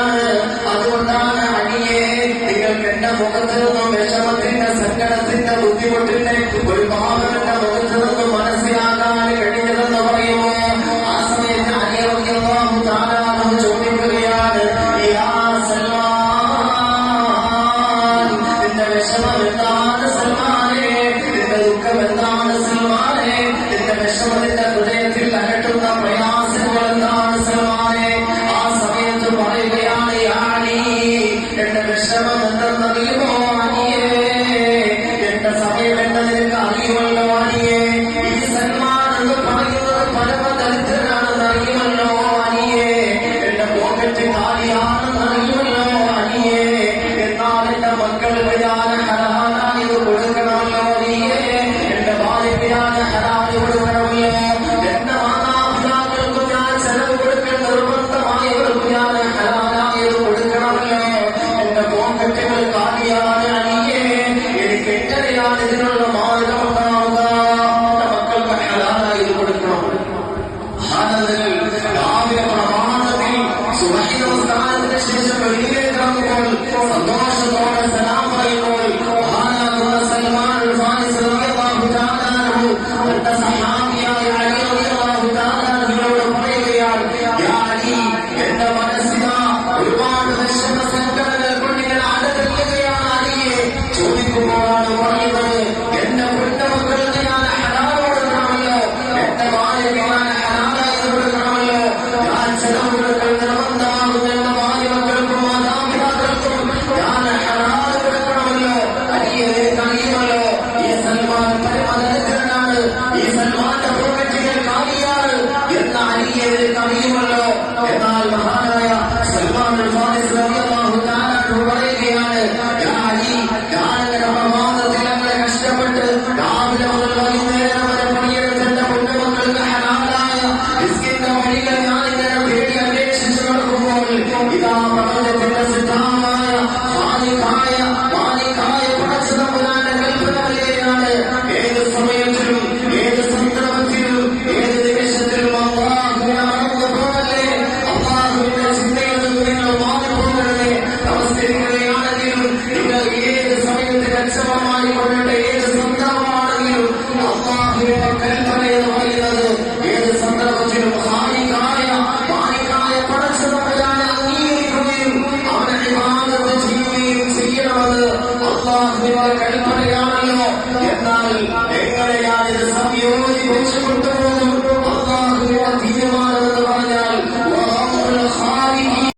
ആണ് അതുകൊണ്ടാണ് അടിയെ നിങ്ങൾക്ക് എന്റെ മുഖത്ത് നിന്നും വിഷമത്തിന്റെ സങ്കടത്തിന്റെ ബുദ്ധിമുട്ടിന്റെ ഒരു പാപത്തിന്റെ മുഖത്ത് നിന്നും മനസ്സിലാക്കാൻ കഴിഞ്ഞതെന്ന് പറയുമോ ആ സമയത്ത് അടിയറിയാം ധാരാളം ചോദിക്കുകയാണ് എന്റെ വിഷമം എന്താ മുൻപറ്റങ്ങൾ കാണുകയാണ് അണിയേ. എനിക്ക് എങ്ങനെയാണ് ഇതിനുള്ള മാർഗം ഉണ്ടാവുക മക്കൾക്ക് ഹലാലായി കൊടുക്കണം. ആനന്ദങ്ങൾ രാവിലെ പ്രമാണത്തിൽ സുരക്ഷിത സ്ഥാനത്തിന് ശേഷം സന്തോഷത്തോടെ इसके अंदर मेडिकल കഴിക്കുകയാണല്ലോ എന്നാൽ എങ്ങനെയാണ് ഇത് സംയോജിപ്പിച്ച് കൊണ്ടുപോകുന്നത്